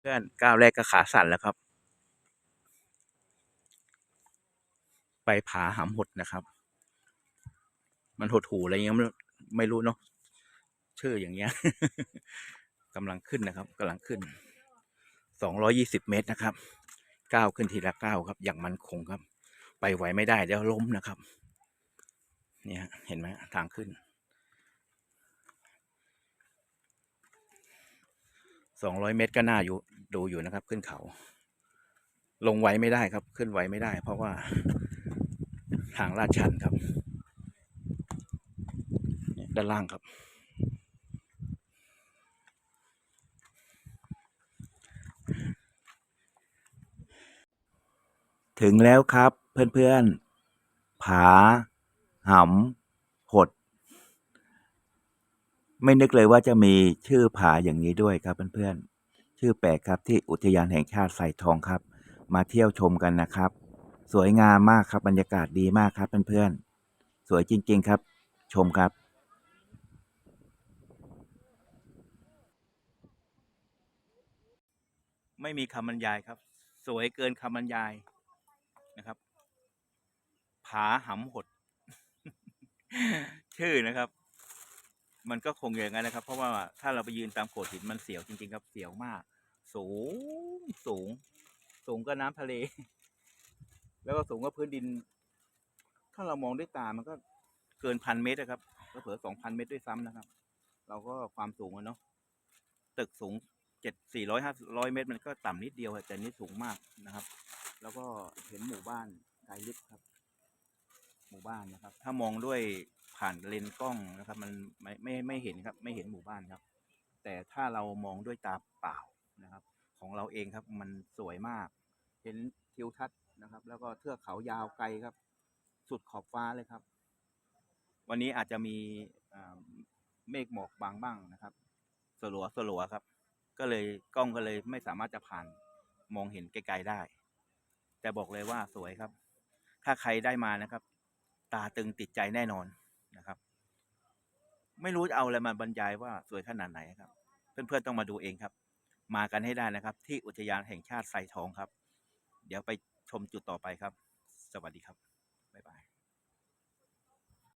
เพื่อนก้าวแรกก็ขาสั่นแล้วครับ ไปผาหำหดนะครับ มันหดหูอะไรเงี้ยไม่ไม่รู้เนาะชื่ออย่างเงี้ยกำลังขึ้นนะครับกำลังขึ้นสองร้อยี่สิบเมตรนะครับก้าวขึ้นทีละก้าวครับ อย่างมันคงครับ ไปไหวไม่ได้เดี๋ยวล้มนะครับ เนี่ยเห็นไหมทางขึ้น สองร้อยเมตรก็น่าอยู่ดูอยู่นะครับ ขึ้นเขา ลงไหวไม่ได้ครับ ขึ้นไหวไม่ได้ เพราะว่าทางลาดชันครับ ด้านล่างครับ ถึงแล้วครับเพื่อนๆผาหำ หด ไม่นึกเลยว่าจะมีชื่อผาอย่างนี้ด้วยครับเพื่อนๆ ชื่อแปลกครับที่อุทยานแห่งชาติไสทองครับ มาเที่ยวชมกันนะครับ สวยงามมากครับบรรยากาศดีมากครับเพื่อนๆ สวยจริง ๆครับ ชมครับไม่มีคำบรรยายครับ สวยเกินคำบรรยายนะครับ ผาหำหด ชื่อนะครับ มันก็คงอย่างนั้นนะครับ เพราะว่าถ้าเราไปยืนตามโขดหินมันเสียวจริง ๆ ครับเสียวมาก สูงสูง สูงก็น้ำทะเล แล้วก็สูงก็พื้นดิน ถ้าเรามองด้วยตามันก็เกินพันเมตรนะครับก็เผื่อสองพันเมตรด้วยซ้ำนะครับ เราก็ความสูงอะเนาะตึกสูงเจ็ดสี่ร้อยห้าร้อยเมตร มันก็ต่ำนิดเดียวแต่นี่สูงมากนะครับ แล้วก็เห็นหมู่บ้านไกลลิฟครับ หมู่บ้านนะครับ ถ้ามองด้วยผ่านเลนส์กล้องนะครับ มันไม่ไม่ไม่เห็นครับ ไม่เห็นหมู่บ้านครับ แต่ถ้าเรามองด้วยตาเปล่านะครับ ของเราเองครับมันสวยมาก เห็นทิวทัศน์นะครับ แล้วก็เทือกเขายาวไกลครับ สุดขอบฟ้าเลยครับ วันนี้อาจจะมีเมฆหมอกบางบ้างนะครับสลัวสลัวครับ ก็เลยกล้องก็เลยไม่สามารถจะผ่านมองเห็นไกลๆได้ แต่บอกเลยว่าสวยครับ ถ้าใครได้มานะครับ ตาตึงติดใจแน่นอนนะครับ ไม่รู้จะเอาอะไรมาบรรยายว่าสวยขนาดไหนครับ เพื่อนๆต้องมาดูเองครับ มากันให้ได้นะครับ ที่อุทยานแห่งชาติไซทองครับ เดี๋ยวไปชมจุดต่อไปครับ สวัสดีครับบ๊ายบาย